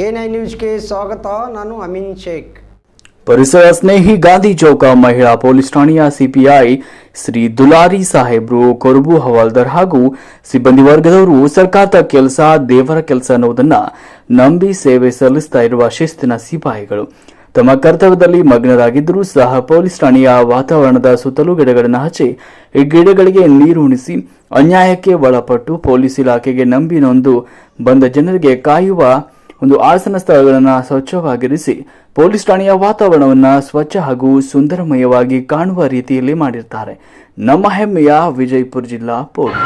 I ನ್ಯೂಸ್ಗೆ ಸ್ವಾಗತ, ನಾನು ಅಮಿನ್ ಶೇಖ್. ಪರಿಸರ ಸ್ನೇಹಿ ಗಾಂಧಿ ಚೌಕ ಮಹಿಳಾ ಪೊಲೀಸ್ ಠಾಣೆಯ ಸಿಪಿಐ ಶ್ರೀ ದುಲಾರಿ ಸಾಹೇಬ್ರು ಕೊರಬು ಹವಾಲ್ದಾರ್ ಹಾಗೂ ಸಿಬ್ಬಂದಿ ವರ್ಗದವರು ಸರ್ಕಾರದ ಕೆಲಸ, ದೇವರ ಕೆಲಸ ಅನ್ನೋದನ್ನ ನಂಬಿ ಸೇವೆ ಸಲ್ಲಿಸ್ತಾ ಇರುವ ಶಿಸ್ತಿನ ಸಿಪಾಯಿಗಳು. ತಮ್ಮ ಕರ್ತವ್ಯದಲ್ಲಿ ಮಗ್ನರಾಗಿದ್ದರೂ ಸಹ ಪೊಲೀಸ್ ಠಾಣೆಯ ವಾತಾವರಣದ ಸುತ್ತಲೂ ಗಿಡಗಳನ್ನು ಹಚ್ಚಿ ಈ ಗಿಡಗಳಿಗೆ ನೀರು ಉಣಿಸಿ, ಅನ್ಯಾಯಕ್ಕೆ ಒಳಪಟ್ಟು ಪೊಲೀಸ್ ಇಲಾಖೆಗೆ ನಂಬಿ ನೊಂದು ಬಂದ ಜನರಿಗೆ ಕಾಯುವ ಒಂದು ಆಸನ ಸ್ಥಳಗಳನ್ನು ಸ್ವಚ್ಛವಾಗಿರಿಸಿ ಪೊಲೀಸ್ ಠಾಣೆಯ ವಾತಾವರಣವನ್ನು ಸ್ವಚ್ಛ ಹಾಗೂ ಸುಂದರಮಯವಾಗಿ ಕಾಣುವ ರೀತಿಯಲ್ಲಿ ಮಾಡಿರ್ತಾರೆ. ನಮ್ಮ ಹೆಮ್ಮೆಯ ವಿಜಯಪುರ ಜಿಲ್ಲಾ ಪೊಲೀಸ್.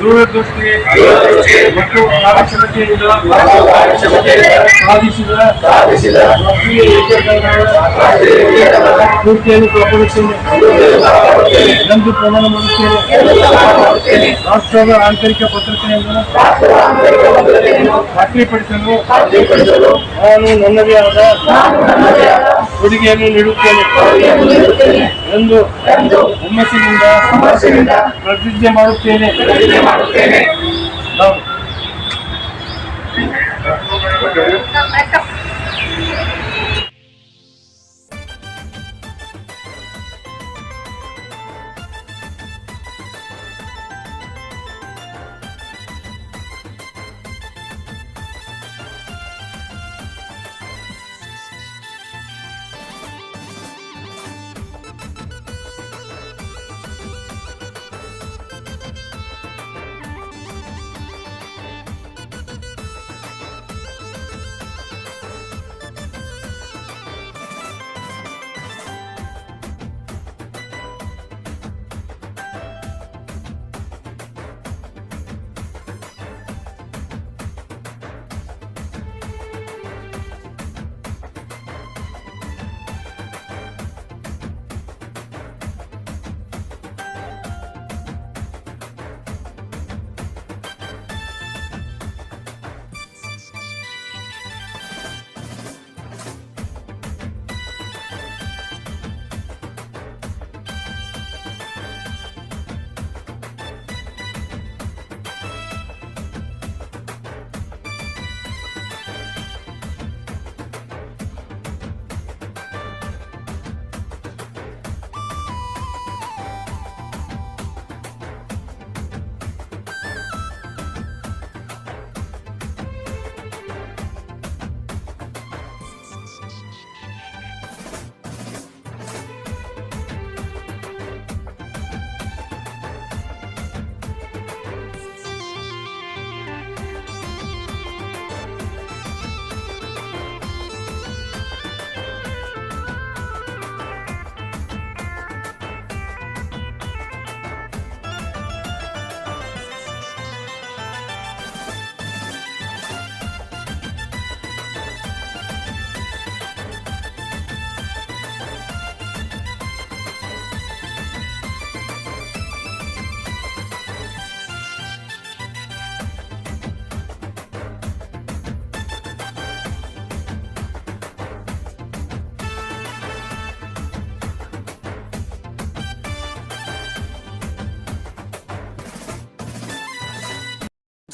ದೂರದೃಷ್ಟಿ ಮತ್ತು ಸಾಧಿಸಿದ ನಂದು ಪ್ರಮಾಣ ಮಾಡುತ್ತೇನೆ ರಾಷ್ಟ್ರದ ಆಂತರಿಕ ಭದ್ರತೆಯನ್ನು ಖಾತ್ರಿಪಡಿಸಲು ನಾನು ನನ್ನದೇ ಆದ ಕೊಡುಗೆಯನ್ನು ನೀಡುತ್ತೇನೆ ಎಂದು ಹುಮ್ಮಸ್ಸಿನಿಂದ ಪ್ರತಿಜ್ಞೆ ಮಾಡುತ್ತೇನೆ